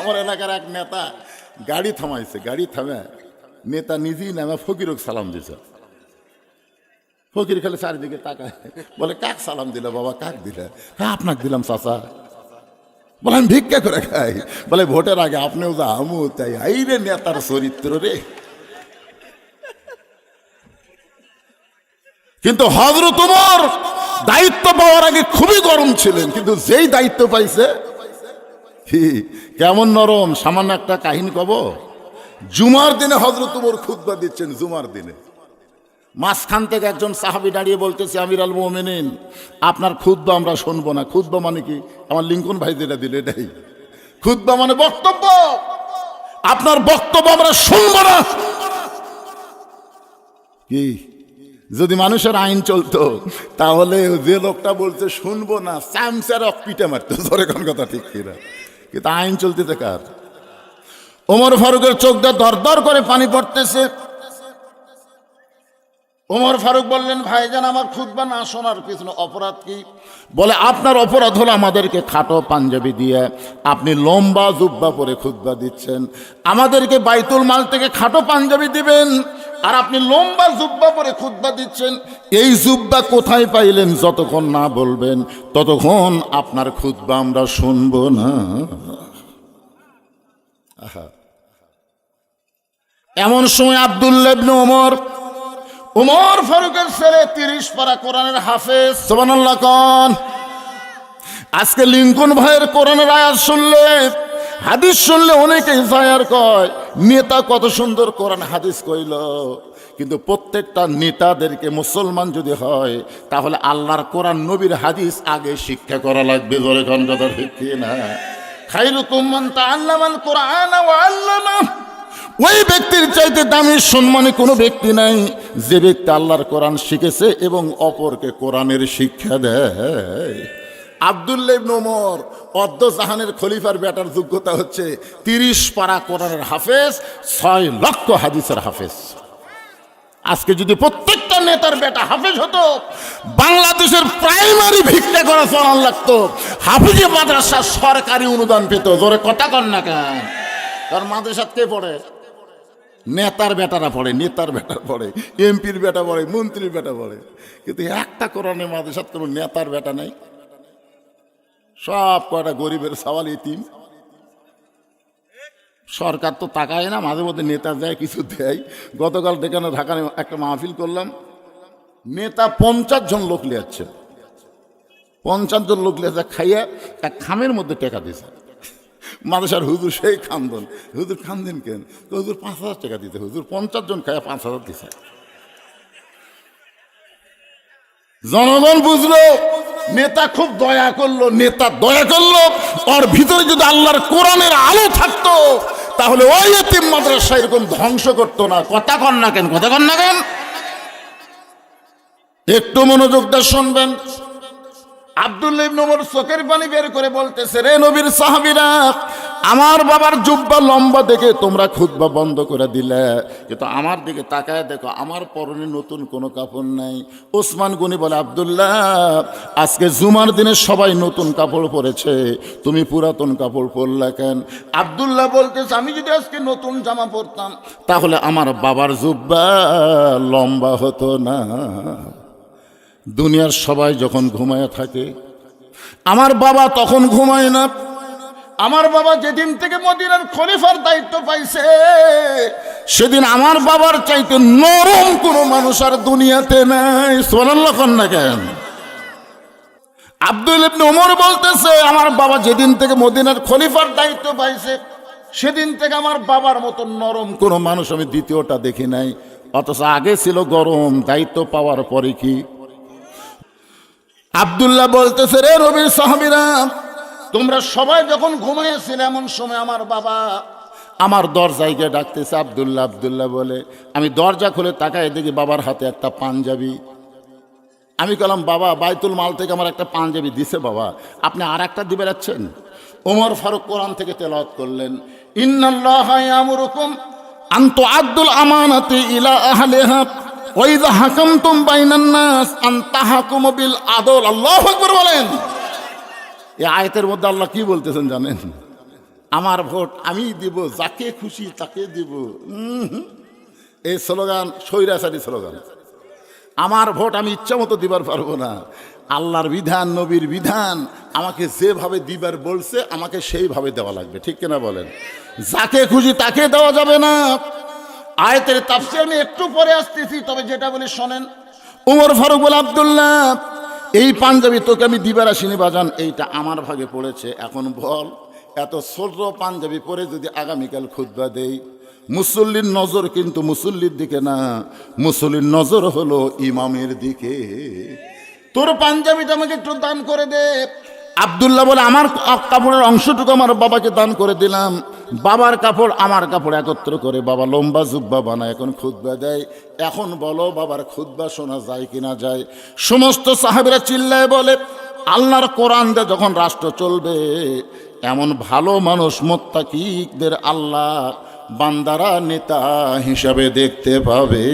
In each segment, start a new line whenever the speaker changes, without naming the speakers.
আমার এলাকার এক নেতা গাড়ি থামাইছে, গাড়ি থামে। নেতা নিজেই নামে ফকিরক সালাম দিছে। ফকির খালি চারিদিকে তাকায়। বলে, কাক সালাম দিলে বাবা, কাক দিলে? হ্যাঁ আপনাকে দিলাম, চাচা। বলে, আমি ভিক্ষা করে খাই। বলে, ভোটের আগে আপনিও যা আমু তাই। আই রে নেতার চরিত্র রে। কিন্তু হজরত তোমার দায়িত্ব পাওয়ার আগে খুবই গরম ছিলেন, কিন্তু যেই দায়িত্ব পাইছে কেমন নরম, সামান্য একটা কাহিনী কব? জুমার দিনে হজরত তোমার খুদ্া দিচ্ছেন, জুমার দিনে। মাঝখান থেকে একজন সাহাবি দাঁড়িয়ে বলতেছে আমির আল মোমেনিন, আপনার খুদ্া আমরা শুনব না। খুদ্া মানে কি? আমার লিঙ্কন ভাই যেটা দিলে, এটাই। খুদ্া মানে বক্তব্য। আপনার বক্তব্য আমরা শুনব না। কি? যদি মানুষের আইন চলতো, তাহলে যে লোকটা বলছে, শুনব না, স্যামসার পিটে মারতো। ধরে কোন কথা ঠিক কিনা? কিন্তু আইন চলতেছে কার ওমর ফারুকের চোখ দিয়ে দরদর করে পানি পড়তেছে। ওমর ফারুক বললেন, ভাইজান, আমার খুদবা না শোনার পিছনে অপরাধ কি? বলে, আপনার অপরাধ হলো আমাদেরকে খাটো পাঞ্জাবি দিয়ে আপনি লম্বা জুব্বা পরে খুদবা দিচ্ছেন। আমাদেরকে বাইতুল মাল থেকে খাটো পাঞ্জাবি দিবেন আর আপনি লম্বা জুব্বা পরে খুদবা দিচ্ছেন। এই জুব্বা কোথায় পাইলেন যতক্ষণ না বলবেন, ততক্ষণ আপনার খুদবা আমরা শুনব না। এমন সময় আবদুল্লাবনে ওমর উমর ফারুকের ছেলে তিরিশ পারা কোরআনের হাফেজ। সোবানাল্লাহ কন। আজকে লিঙ্কন ভাইয়ের কোরআনের আয়াত শুনলে, হাদিস শুনলে অনেকেই ফায়ার কয়, নেতা কত সুন্দর কোরআন হাদিস কইল। কিন্তু প্রত্যেকটা নেতাদেরকে মুসলমান যদি হয়, তাহলে আল্লাহর কোরআন নবীর হাদিস আগে শিক্ষা করা লাগবে ধরে ঠিক কি না খাইরুকুম মান তাআল্লামাল কোরআন আল্লাহ ওই ব্যক্তির চাইতে দামি সম্মানে কোনো ব্যক্তি নাই। যে ব্যক্তি আল্লাহর কোরআন শিখেছে এবং অপরকে কোরআনের শিক্ষা দেয়। আবদুল্লাহ ইবনে ওমর অদ্দ জাহানের খলিফার বেটার যোগ্যতা হচ্ছে তিরিশ পারা কোরআনের হাফেজ, ছয় লক্ষ হাদিসের হাফেজ। আজকে যদি প্রত্যেকটা নেতার বেটা হাফেজ হতো, বাংলাদেশের প্রাইমারি ভিক্ষা করা চলান লাগতো, হাফিজে মাদ্রাসা সরকারি অনুদান পেত। জোরে কথা কর না কেন? কারণ মাদ্রাসাত কে পড়ে? নেতার বেটারা পড়ে, নেতার বেটা পড়ে, এমপির বেটা পড়ে, মন্ত্রীর বেটা পড়ে। কিন্তু একটা কোরআনে মাদ্রাসাত কোনো নেতার বেটা নাই। সব কয়টা গরিবের সওয়াল ইতিম। সরকার তো তাকায় না, মাঝে মধ্যে নেতা দেয় কিছু দেয়। গতকাল ডেকানো ঢাকায় একটা মাহফিল করলাম। নেতা পঞ্চাশ জন লোক লিয়াচ্ছে। পঞ্চাশ জন লোক লিয়াচ্ছে, খাইয়া এক খামের মধ্যে টেকা দিছে মাদেশার হুজুর সেই খান্দন। হুজুর খান্দেন কেন? তো হুজুর পাঁচ হাজার টাকা দিতে। হুজুর পঞ্চাশ জন খায় পাঁচ হাজার দিছে। জনগণ বুঝলো, নেতা খুব দয়া করল, নেতা দয়া করল, ওর ভিতরে যদি আল্লাহর কোরআনের আলো থাকতো, তাহলে ওই এতিম মাদ্রাসা এরকম ধ্বংস করতো না। কথা কন না কেন? কথা কন না কেন? একটু মনোযোগটা শুনবেন। বের করে বলতেছে আমার বাবার জুব্বা লম্বা দেখে তোমরা খুদ্া বন্ধ করে দিলে। কিন্তু আমার দিকে তাকায় দেখো, আমার পরনে নতুন কোনো কাপড় নাই। ওসমান গুনি বলে, আবদুল্লাহ, আজকে জুমার দিনে সবাই নতুন কাপড় পরেছে। তুমি পুরাতন কাপড় পরলা কেন? আবদুল্লাহ বলতেছে, আমি যদি আজকে নতুন জামা পরতাম, তাহলে আমার বাবার জুব্বা লম্বা হতো না। দুনিয়ার সবাই যখন ঘুমায় থাকে, আমার বাবা তখন ঘুমায় না। আমার বাবা যেদিন থেকে মদিনার খলিফার দায়িত্ব পাইছে, সেদিন আমার বাবার চাইতে নরম কোনো মানুষ আর দুনিয়াতে নাই। সোনাল লক্ষণ না কেন? আব্দুল ওমর বলতেছে, আমার বাবা যেদিন থেকে মদিনার খলিফার দায়িত্ব পাইছে, সেদিন থেকে আমার বাবার মতো নরম কোনো মানুষ আমি দ্বিতীয়টা দেখি নাই। অথচ আগে ছিল গরম, দায়িত্ব পাওয়ার পরে কি? আবদুল্লাহ বলতেছে, রে রবির সাহাবিরা, তোমরা সবাই যখন ঘুমাইয়াছিলে এমন সময় আমার বাবা আমার দরজায় গিয়ে ডাকতেছে, আবদুল্লাহ আবদুল্লাহ বলে, আমি দরজা খুলে তাকায় দেখি বাবার হাতে একটা পাঞ্জাবি। আমি বললাম বাবা, বাইতুল মাল থেকে আমার একটা পাঞ্জাবি দিছে বাবা, আপনি আর একটা দিবে যাচ্ছেন? ওমর ফারুক কোরআন থেকে তেলাওয়াত করলেন, ইন্নাল্লাহ ইয়ামুরুকুম আন্ত আব্দুল আমানাতি ইলা আহলিহা। ওয়াইদা হাকামতুম বাইনান নাস আন তাহাকুমু বিল আদল। আল্লাহু আকবার বলেন। এই আয়াতের মধ্যে আল্লাহ কি বলতেছেন জানেন? আমার ভোট আমি দিব, যাকে খুশি তাকে দিব। এই স্লোগান, স্বৈরাচারী স্লোগান। আমার ভোট আমি ইচ্ছা মতো দিবার পারব না। আল্লাহর বিধান, নবীর বিধান আমাকে যেভাবে দিবার বলছে, আমাকে সেইভাবে দেওয়া লাগবে। ঠিক কিনা বলেন? যাকে খুশি তাকে দেওয়া যাবে না। আয়তের তাফসির আমি একটু পরে আসতেছি তবে যেটা বলে শোনেন। উমর ফারুক বলে আবদুল্লাহ এই পাঞ্জাবি তোকে আমি দিবার আসিনি বাজান এইটা আমার ভাগে পড়েছে। এখন বল এত ছোট পাঞ্জাবি পরে যদি আগামীকাল খুদ্া দেই মুসল্লির নজর কিন্তু মুসল্লির দিকে না মুসল্লির নজর হলো ইমামের দিকে। তোর পাঞ্জাবিটা আমাকে একটু দান করে দে। আবদুল্লাহ বলে আমার কাপড়ের অংশটুকু আমার বাবাকে দান করে দিলাম। বাবার কাপড়, আমার কাপড় একত্র করে বাবা লম্বা জুব্বা বানায়, এখন খুদ্া দেয়। এখন বলো, বাবার খুদ্া শোনা যায় কিনা যায়? সমস্ত সাহেবরা চিল্লায় বলে, আল্লাহর কোরআন দিয়ে যখন রাষ্ট্র চলবে, এমন ভালো মানুষ মোত্তাকিকদের আল্লাহ বান্দারা নেতা হিসাবে দেখতে পাবে।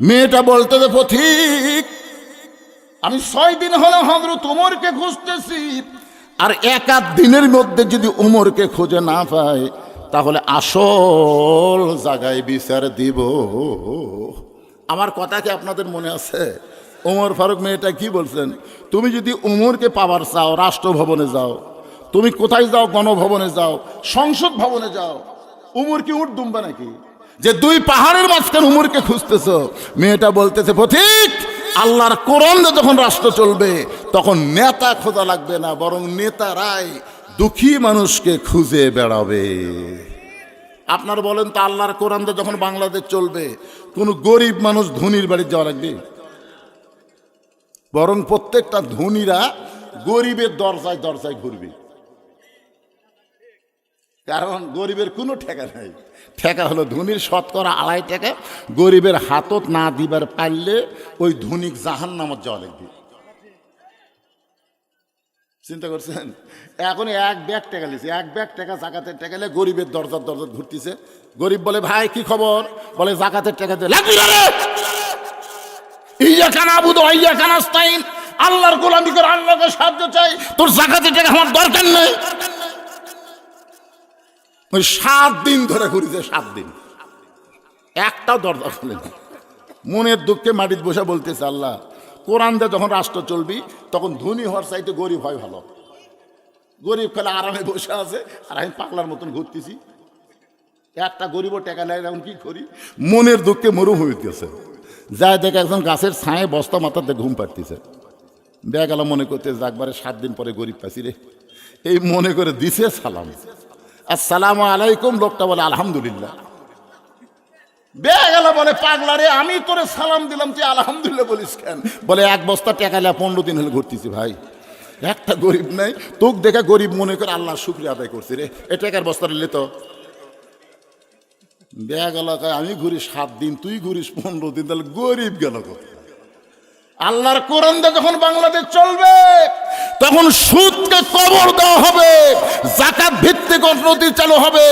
মেয়েটা বলতে দে পথিক আমি ছয় দিন হলো হজরত তোমরকে খুঁজতেছি। আর এক দিনের মধ্যে যদি উমরকে খুঁজে না পায়, তাহলে আসল জায়গায় বিচার দিব। আমার কথা কি আপনাদের মনে আছে? ওমর ফারুক মেয়েটা কি বলছেন? তুমি যদি উমরকে পাওয়ার চাও, রাষ্ট্রভবনে যাও। তুমি কোথায় যাও? গণভবনে যাও। সংসদ ভবনে যাও। উমর কি উঠ দুম্বা নাকি? যে দুই পাহাড়ের মাঝখানে উমরকে খুঁজতেছ, মেয়েটা বলতেছে, পথিক আল্লাহর কোরআন যখন রাষ্ট্র চলবে, তখন নেতা খোঁজা লাগবে না, বরং নেতারাই দুঃখী মানুষকে খুঁজে বেড়াবে। আপনার বলেন তো আল্লাহর কোরআন যখন বাংলাদেশ চলবে, কোনো গরিব মানুষ ধনির বাড়ি যাওয়া লাগবে? বরং প্রত্যেকটা ধনীরা গরিবের দরজায় দরজায় ঘুরবে। কারণ গরিবের কোনো ঠেকা নাই। ঠেকা হলো ধনির শতকরা আড়াই টাকা। গরিবের হাতত না দিবার পারলে ওই ধনিক জাহান নামত যাওয়া লাগবে। চিন্তা করছেন? এখন এক ব্যাগ টাকা লিছে এক ব্যাগ টাকা জাকাতের টাকা নিয়ে গরিবের দরজার দরজা ঘুরতেছে। গরিব বলে, ভাই, কি খবর? বলে, জাকাতের টাকা দিয়ে ইয়া কানা বুধ ইয়া কানাস্তাইন আল্লাহর গোলামি করে আল্লাহকে সাহায্য চাই। তোর জাকাতের টাকা আমার দরকার নেই। ওই সাত দিন ধরে ঘুরিছে সাত দিন। একটাও দরজা খুলে না মনের দুঃখে মাটিতে বসে বলতেছে, আল্লাহ, কোরআন দিয়ে যখন রাষ্ট্র চলবি, তখন ধনী হওয়ার চাইতে গরিব হয় ভালো। গরিব খেলে আরামে বসে আছে, আর আমি পাগলার মতন ঘুরতেছি। একটা গরিব টাকা লাগে এখন কি করি? মনের দুঃখে মরু হইতেছে যায় দেখে একজন গাছের ছায়ে বস্তা মাথাতে ঘুম পাড়তেছে। বেগালা মনে করতে একবারে সাত দিন পরে গরিব পাইছি রে। এই মনে করে দিছে সালাম। আসসালামু আলাইকুম, লোকটা বলে, আলহামদুলিল্লাহ। বেগালা বলে, পাগলা রে, আমি তোরে সালাম দিলাম, তুই আলহামদুলিল্লাহ বলিস কেন? বলে, এক বস্তা টেকালে পনেরো দিন হলে ঘুরতেছি ভাই। একটা গরিব নাই, তোক দেখে গরিব মনে করে আল্লাহ শুক্রিয়া আদায় করছি রে। এ টাকার বস্তা নিলে তো? ব্যাগ এলাকায় আমি ঘুরি সাত দিন, তুই ঘুরিস পনেরো দিন, তাহলে গরিব গেল? আল্লাহর কোরআন যখন বাংলাদেশ চলবে তখন সুদকে কবর দেওয়া হবে জাকাত ভিত্তিক অর্থনীতি চালু হবে,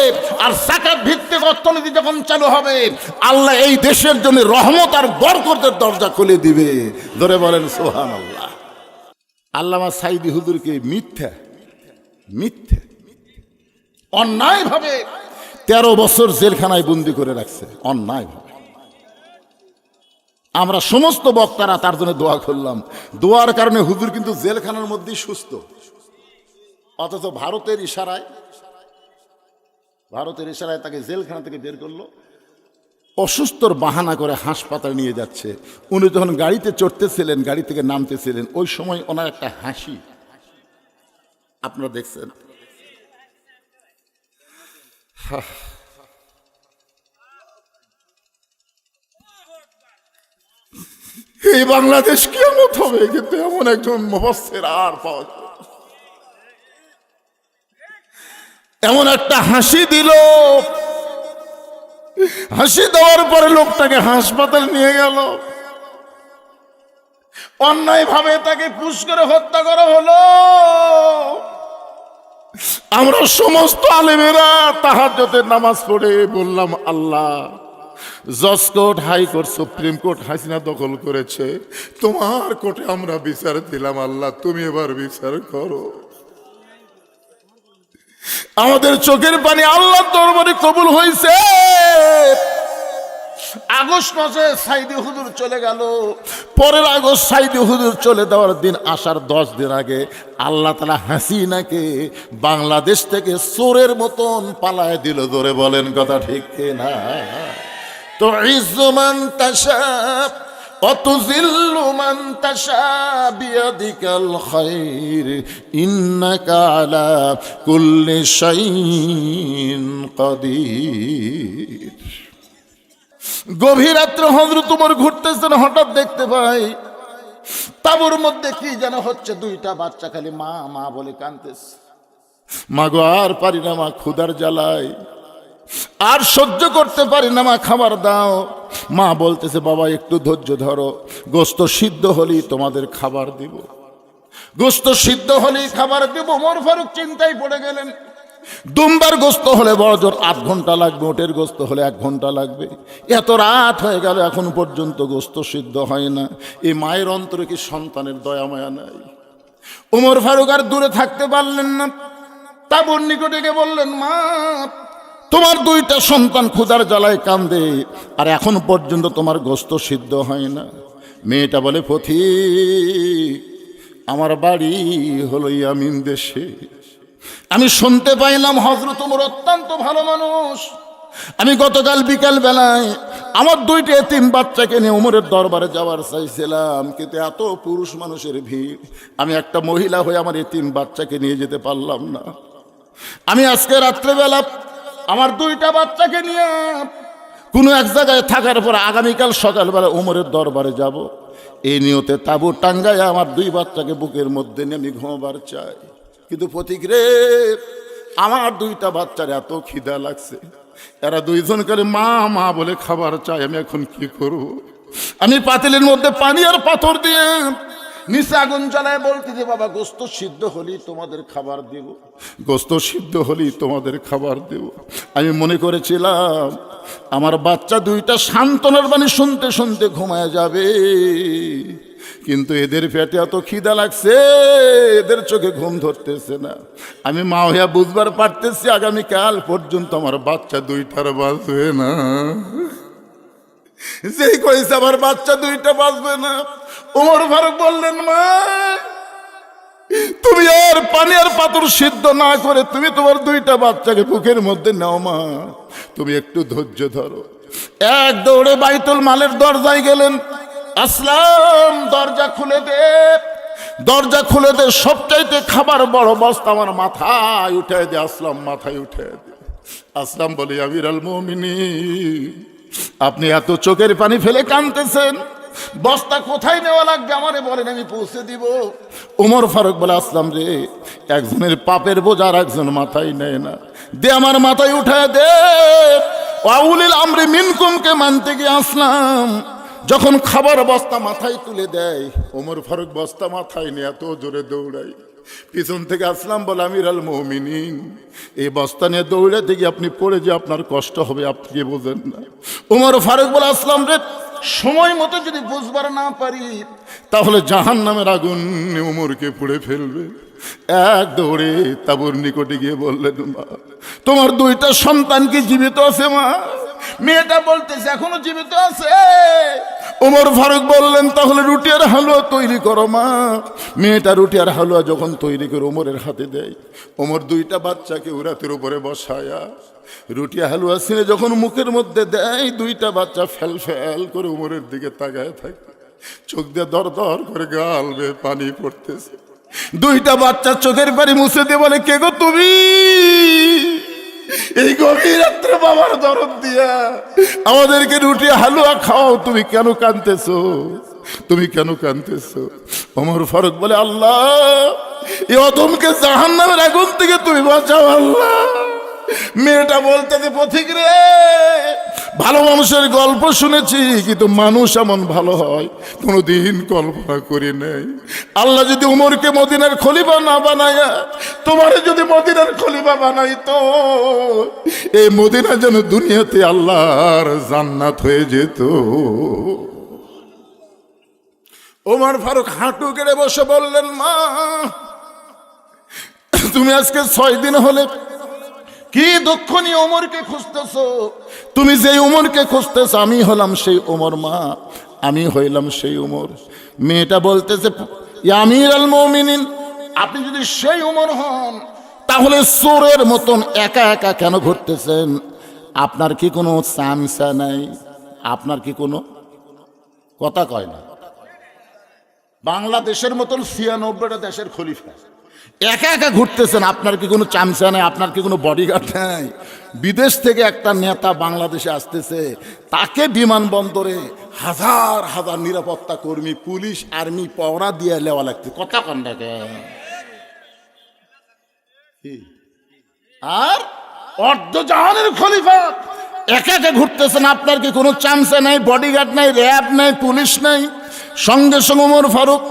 আর জাকাত ভিত্তিক অর্থনীতি যখন চালু হবে, আল্লাহ এই দেশের জন্য রহমত আর বরকতের দরজা খুলে দিবে। ধরে বলেন সোহান আল্লাহ আল্লামা সাইদি হুজুরকে মিথ্যা মিথ্যা, অন্যায়ভাবে তেরো বছর জেলখানায় বন্দি করে রাখছে, অন্যায়ভাবে। আমরা সমস্ত বক্তারা তার জন্য দোয়া করলাম। দোয়ার কারণে হুজুর কিন্তু জেলখানার মধ্যেই সুস্থ। অথচ ভারতের ইশারায় ভারতের ইশারায় তাকে জেলখানা থেকে বের করল। অসুস্থর বাহানা করে হাসপাতালে নিয়ে যাচ্ছে। উনি যখন গাড়িতে চড়তেছিলেন, গাড়ি থেকে নামতেছিলেন, ওই সময় ওনার একটা হাসি। আপনারা দেখছেন? এই বাংলাদেশ কেমন হবে, কিন্তু এমন একজন মহস্যের আর পাওয়া এমন একটা হাসি দিল। হাসি দেওয়ার পরে লোকটাকে হাসপাতাল নিয়ে গেল। অন্যায় ভাবে তাকে পুশ করে হত্যা করা হলো। আমরা সমস্ত আলেমেরা তাহাজ্জতের নামাজ পড়ে বললাম, আল্লাহ জজ court high court supreme court Hasina দখল করেছে। তোমার কোর্টে আমরা বিচার দিলাম, আল্লাহ, তুমি এবার বিচার করো। আমাদের চোখের পানি আল্লাহ দরবারে কবুল হয়েছে আগস্ট মাসে সাইদি হুজুর চলে গেল। পরের আগস্ট সাইদি হুজুর চলে দেওয়ার দিন আসার দশ দিন আগে আল্লাহ তালা হাসিনাকে বাংলাদেশ থেকে চোরের মতন পালায় দিল। ধরে বলেন কথা ঠিক না তো ইজমান তাসাব وتذل من تشاء بيدك الخير إنك على كل شيء قدير গভীর রাত্রে হজরত তোমার ঘুরতেছেন হঠাৎ দেখতে পাই তাবুর মধ্যে কি যেন হচ্ছে দুইটা বাচ্চা খালি মা মা বলে কানতেছে মা গো আর পারি না মা ক্ষুদার জ্বালায় আর সহ্য করতে পারি না, মা, খাবার দাও। মা বলতেছে, বাবা, একটু ধৈর্য ধরো। গোস্ত সিদ্ধ হলেই তোমাদের খাবার দিব। গোস্ত সিদ্ধ হলেই খাবার দিব। মোর ফারুক চিন্তায় পড়ে গেলেন। দুমবার গোস্ত হলে বড় জোর আধ ঘণ্টা লাগবে, ওটের গোস্ত হলে এক ঘণ্টা লাগবে। এত রাত হয়ে গেল, এখন পর্যন্ত গোস্ত সিদ্ধ হয় না। এই মায়ের অন্তরে কি সন্তানের দয়া মায়া নাই? উমর ফারুক আর দূরে থাকতে পারলেন না। তাবুর নিকটে গিয়ে বললেন, মা তোমার দুইটা সন্তান ক্ষুদার জ্বালায় কান্দে, আর এখন পর্যন্ত তোমার গোস্ত সিদ্ধ হয় না। মেয়েটা বলে পথি আমার বাড়ি হলো ইয়ামিন দেশে। আমি শুনতে পাইলাম হজরত তোমার অত্যন্ত ভালো মানুষ। আমি গতকাল বিকাল বেলায় আমার দুইটি এতিম বাচ্চাকে নিয়ে উমরের দরবারে যাওয়ার চাইছিলাম, কিন্তু এত পুরুষ মানুষের ভিড়, আমি একটা মহিলা হয়ে আমার এতিম বাচ্চাকে নিয়ে যেতে পারলাম না। আমি আজকে রাত্রেবেলা আমার দুইটা বাচ্চাকে নিয়ে কোনো এক জায়গায় থাকার পর আগামীকাল সকালবেলা উমরের দরবারে যাব। এই নিয়তে তাবু টাঙ্গায় আমার দুই বাচ্চাকে বুকের মধ্যে নিয়ে আমি ঘুমাবার চাই। কিন্তু প্রতীক রে, আমার দুইটা বাচ্চার এত খিদা লাগছে। এরা দুইজন করে মা মা বলে খাবার চাই, আমি এখন কি করব? আমি পাতিলের মধ্যে পানি আর পাথর দিয়ে নিচে আগুন জ্বালায় বলতে যে, বাবা, গোস্ত সিদ্ধ হলেই তোমাদের খাবার দেব। গোস্ত সিদ্ধ হলেই তোমাদের খাবার দেব। আমি মনে করেছিলাম, আমার বাচ্চা দুইটা সান্ত্বনার বাণী শুনতে শুনতে ঘুমায় যাবে। কিন্তু এদের পেটে এত খিদা লাগছে, এদের চোখে ঘুম ধরতেছে না। আমি মা হইয়া বুঝবার পারতেছি, আগামীকাল পর্যন্ত আমার বাচ্চা দুইটার বাঁচবে না। যেই কইছে আমার বাচ্চা দুইটা বাঁচবে না, ওমর ফারুক বললেন, মা, তুমি আর পানি আর পাথর সিদ্ধ না করে তুমি তোমার দুইটা বাচ্চাকে বুকের মধ্যে নাও, মা। তুমি একটু ধৈর্য ধরো। এক দৌড়ে বাইতুল মালের দরজায় গেলেন। আসলাম, দরজা খুলে দে। দরজা খুলে দে, সবচাইতে খাবার বড় বস্তা আমার মাথায় উঠে দে, আসলাম, মাথায় উঠে দে। আসলাম বলে আমির মমিনী আপনি এত চোখের পানি ফেলে কানতেছেন বস্তা কোথায় নেওয়া লাগবে? আমারে বলেন, আমি পৌঁছে দিব। উমর ফারুক বলে, আসলাম রে, একজনের পাপের বোঝা আর একজন মাথায় নেয় না। দে আমার মাথায় উঠায় দে। আউলিল আমরে মিনকুমকে মানতে গিয়ে আসলাম। যখন খাবার বস্তা মাথায় তুলে দেয় ওমর ফারুক বস্তা মাথায় নিয়ে এত জোরে দৌড়াই পিছন থেকে আসলাম, বলে আমির আল মৌমিনিন, এই বস্তা নিয়ে দৌড়ে দেখি আপনি পড়ে যে আপনার কষ্ট হবে, আপনি বোঝেন না? ওমর ফারুক বলে, আসলাম রে, সময় মতো যদি বুঝবার না পারি, তাহলে জাহান নামের আগুন উমরকে পুড়ে ফেলবে। এক দৌড়ে তাবুর নিকটে গিয়ে বললেন, মা, তোমার দুইটা সন্তান কি জীবিত আছে, মা? মেয়েটা বলতেছে, এখনও জীবিত আছে। ওমর ফারুক বললেন, তাহলে রুটি আর হালুয়া তৈরি করো মা। মেয়েটা রুটি আর হালুয়া যখন তৈরি করে ওমরের হাতে দেয় ওমর দুইটা বাচ্চাকে উরাতের উপরে বসায়া রুটি হালুয়া ছিঁড়ে যখন মুখের মধ্যে দেয়, দুইটা বাচ্চা ফেল ফেল করে উমরের দিকে তাকায় থাকে। চোখ দিয়ে দর দর করে গাল বেয়ে পানি পড়তেছে। দুইটা বাচ্চা চোখের পানি মুছে দিয়ে বলে, কে গো তুমি? এই গভীর রাত্রে বাবার দরদ দিয়া আমাদেরকে রুটি হালুয়া খাও তুমি কেন কানতেছো তুমি কেন কানতেছো অমর ফারুক বলে, আল্লাহ এ অদমকে জাহান নামের আগুন থেকে তুমি বাঁচাও, আল্লাহ। মেয়েটা বলতে পথিক রে ভালো মানুষের গল্প শুনেছি, কিন্তু মানুষ এমন ভালো হয়, কোনোদিন কল্পনা করি নাই। আল্লাহ যদি উমরকে মদিনার খলিফা না বানায়, তোমার যদি মদিনার বানাই তো এই মদিনা যেন দুনিয়াতে আল্লাহর জান্নাত হয়ে যেত। ওমর ফারুক হাঁটু কেড়ে বসে বললেন, মা, তুমি আজকে ছয় দিন হলে কি দুঃখ নিয়ে ওমরকে খুঁজতেছ? তুমি যে উমরকে খুঁজতেছ, আমি হলাম সেই ওমর মা। আমি হইলাম সেই উমর। মেয়েটা বলতেছে আমির আল মমিনিন, আপনি যদি সেই উমর হন, তাহলে চোরের মতন একা একা কেন ঘুরতেছেন? আপনার কি কোনো চামচা নাই? আপনার কি কোনো কথা কয় না? বাংলাদেশের মতন ছিয়ানব্বইটা দেশের খলিফা। একা একা ঘুরতেছেন, আপনার কি কোনো চামচা নেই, আপনার কি কোনো বডিগার্ড নেই? বিদেশ থেকে একটা নেতা বাংলাদেশে আসতেছে, তাকে বিমানবন্দরে হাজার হাজার নিরাপত্তা কর্মী, পুলিশ, আর্মি পহরা দিয়ে লেওয়া লাগছে। কথা কন্ডাকে আর? অর্ধজাহানের খলিফা। একা একা ঘুরতেছেন, আপনার কি কোনো চান্সে নাই বডিগার্ড নাই র্যাব নাই, পুলিশ নাই? সঙ্গে সঙ্গে ওমর ফারুক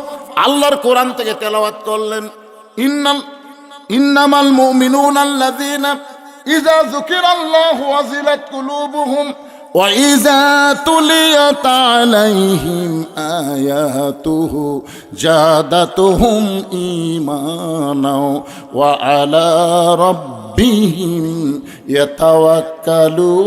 আল্লাহর কোরআন থেকে তেলাওয়াত করলেন। ইন্নাল ইন্নামাল মুমিনুন আল্লাযীনা ইযা যুকিরাল্লাহু ওয়াজিলাত কুলুবুহুম وإذا تليت عليهم آياته زادتهم إيمانا وعلى ربهم يتوكلون